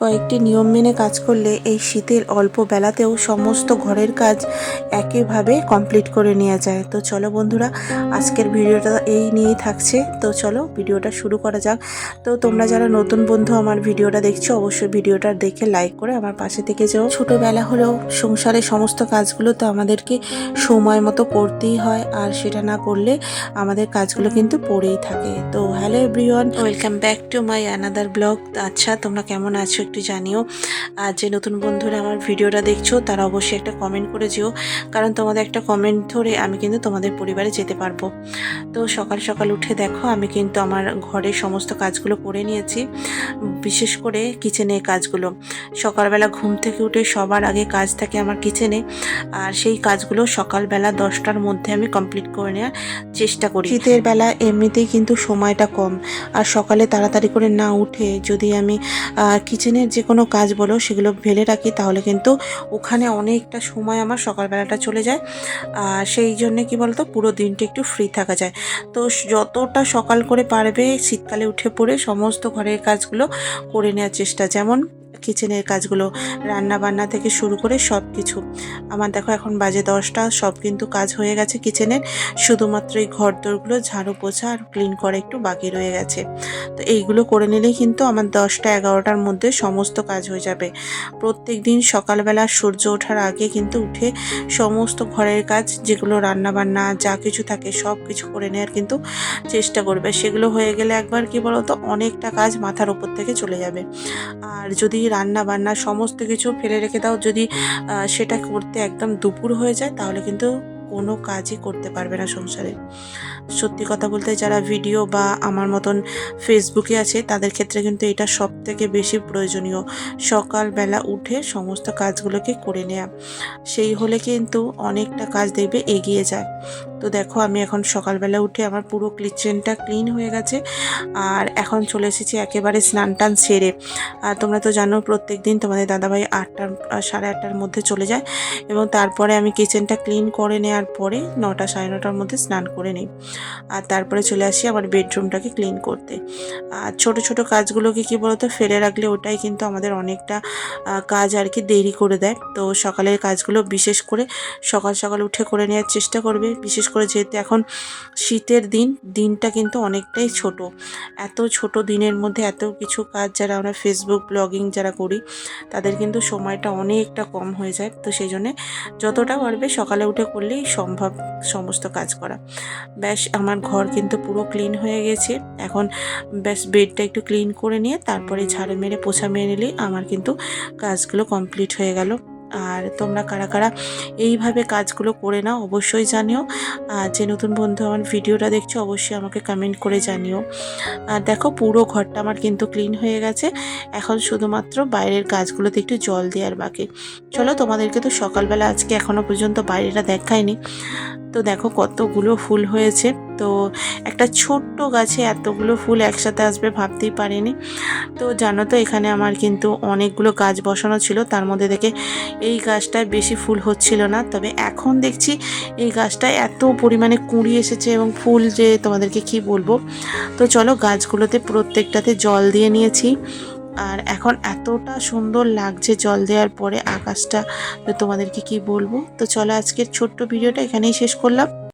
কয়েকটি নিয়ম মেনে কাজ করলে এই শীতের অল্প বেলাতেও সমস্ত ঘরের কাজ একইভাবে কমপ্লিট করে নেওয়া যায়। তো চলো বন্ধুরা, আজকের ভিডিওটা এই নিয়েই থাকছে। তো চলো ভিডিওটা শুরু করা যাক। তো তোমরা যারা নতুন বন্ধু আমার ভিডিওটা দেখছ, অবশ্যই ভিডিওটা দেখে লাইক করে আমার পাশে থেকে যাও। ছোটোবেলা হলেও সংসারের সমস্ত কাজগুলো তো আমাদেরকে সময় মতো করতেই হয়, আর সেটা না করলে আমাদের কাজগুলো কিন্তু পড়েই থাকে। তো hello everyone welcome back to my another blog আচ্ছা তোমরা কেমন আছো? একটু জানিও। আর যে নতুন বন্ধুরা আমার ভিডিওটা দেখছ, তারা অবশ্যই একটা কমেন্ট করে যেও। কারণ তোমাদের একটা কমেন্ট ধরে আমি কিন্তু তোমাদের পরিবারে যেতে পারব। তো সকাল সকাল উঠে দেখো, আমি কিন্তু আমার ঘরের সমস্ত কাজগুলো করে নিয়েছি। বিশেষ করে কিচেনের কাজগুলো। সকালবেলা ঘুম থেকে উঠে সবার আগে কাজ থাকে আমার কিচেনে আর সেই কাজগুলো সকালবেলা দশটার মধ্যে আমি কমপ্লিট করে নেওয়ার চেষ্টা করি। শীতের বেলা এমনিতেই কিন্তু সময়টা কম। আর সকালে তাড়াতাড়ি করে না উঠে যদি আমি কিচেনের যে কোনো কাজ বলো, সেগুলো ফেলে রাখি, তাহলে কিন্তু ওখানে অনেকটা সময় আমার সকালবেলাটা চলে যায়। আর সেই জন্যে কি বলতো, পুরো দিনটা একটু ফ্রি থাকা যায়। তো যতটা সকাল করে পারবে, শীতকালে উঠে পড়ে সমস্ত ঘরের কাজগুলো করে নেওয়ার চেষ্টা। যেমন কিচেনের কাজগুলো রান্না বান্না থেকে শুরু করে সব কিছু আমার দেখো এখন বাজে দশটা, সব কিন্তু কাজ হয়ে গেছে কিচেনের। শুধুমাত্র এই ঘর দোরগুলো ঝাড়ু পোছা আর ক্লিন করা একটু বাকি রয়ে গেছে। তো এইগুলো করে নিলেই কিন্তু আমার দশটা, এগারোটার মধ্যে সমস্ত কাজ হয়ে যাবে। প্রত্যেক দিন সকালবেলা সূর্য ওঠার আগে কিন্তু উঠে সমস্ত ঘরের কাজ, যেগুলো রান্না বান্না যা কিছু থাকে সব কিছু করে নেওয়ার কিন্তু চেষ্টা করবে। সেগুলো হয়ে গেলে একবার কি বলতো, অনেকটা কাজ মাথার উপর থেকে চলে যাবে। আর যদি রান্না বান্না সমস্ত কিছু ফেলে রেখে দাও, যদি সেটা করতে একদম দুপুর হয়ে যায়, তাহলে কিন্তু কোনো কাজই করতে পারবে না সংসারে। সত্যি কথা বলতে যারা ভিডিও বা আমার মতন ফেসবুকে আছে, তাদের ক্ষেত্রে কিন্তু এটা সব থেকে বেশি প্রয়োজনীয়। সকালবেলা উঠে সমস্ত কাজগুলোকে করে নেওয়া সেই হলে কিন্তু অনেকটা কাজ দেখবে এগিয়ে যায়। তো দেখো, আমি এখন সকালবেলা উঠে আমার পুরো কিচেনটা ক্লিন হয়ে গেছে আর এখন চলে এসেছি একেবারে স্নান টান সেরে। আর তোমরা তো জানো প্রত্যেক দিন তোমাদের দাদাভাই আটটার, সাড়ে আটটার মধ্যে চলে যায় এবং তারপরে আমি কিচেনটা ক্লিন করে নেওয়ার পরে নটা সাড়ে নটার মধ্যে স্নান করে নিই। আর তারপরে চলে আসি আমার বেডরুমটাকে ক্লিন করতে। আর ছোট ছোট কাজগুলোকে কি বলতো, ফেলে রাখলে ওটাই কিন্তু আমাদের অনেকটা কাজ আর কি দেরি করে দেয়। তো সকালের কাজগুলো বিশেষ করে সকাল সকাল উঠে করে নেওয়ার চেষ্টা করবে। বিশেষ করে যেহেতু এখন শীতের দিন, দিনটা কিন্তু অনেকটাই ছোট। এত ছোট দিনের মধ্যে এত কিছু কাজ যারা আমরা ফেসবুক ব্লগিং যারা করি, তাদের কিন্তু সময়টা অনেকটা কম হয়ে যায়। তো সেই জন্যে যতটা পারবে সকালে উঠে করলেই সম্ভব সমস্ত কাজ করা। ব্যাস আমার ঘর কিন্তু পুরো ক্লিন হয়ে গেছে। এখন ব্যাস বেডটা একটু ক্লিন করে নিয়ে তারপরে ঝাড়ু মেরে, পোছা মেরে নিলেই আমার কিন্তু কাজগুলো কমপ্লিট হয়ে গেল। আর তোমরা কারা কারা এইভাবে কাজগুলো করে নাও, অবশ্যই জানিও। আর যে নতুন বন্ধু আমার ভিডিওটা দেখছ, অবশ্যই আমাকে কমেন্ট করে জানিও। আর দেখো, পুরো ঘরটা আমার কিন্তু ক্লিন হয়ে গেছে। এখন শুধুমাত্র বাইরের কাজগুলোতে একটু জল দেওয়ার বাকি। চলো, তোমাদেরকে তো সকালবেলা আজকে এখনও পর্যন্ত বাইরেটা দেখায়নি তো দেখো, কতগুলো ফুল হয়েছে। তো একটা ছোট্ট গাছে এতগুলো ফুল একসাথে আসবে ভাবতেই পারিনি। তো জানো তো, এখানে আমার কিন্তু অনেকগুলো গাছ বসানো ছিল, তার মধ্যে থেকে এই গাছটায় বেশি ফুল হচ্ছিল না। তবে এখন দেখছি এই গাছটায় এত পরিমাণে কুঁড়ি এসেছে এবং ফুল যে তোমাদেরকে কি বলব। তো চলো গাছগুলোতে প্রত্যেকটাতে জল দিয়ে নিয়েছি। আর এখন এতটা সুন্দর লাগছে জল দেওয়ার পরে আকাশটা, তো তোমাদেরকে কি বলব। তো চলো আজকের ছোট্ট ভিডিওটা এখানেই শেষ করলাম।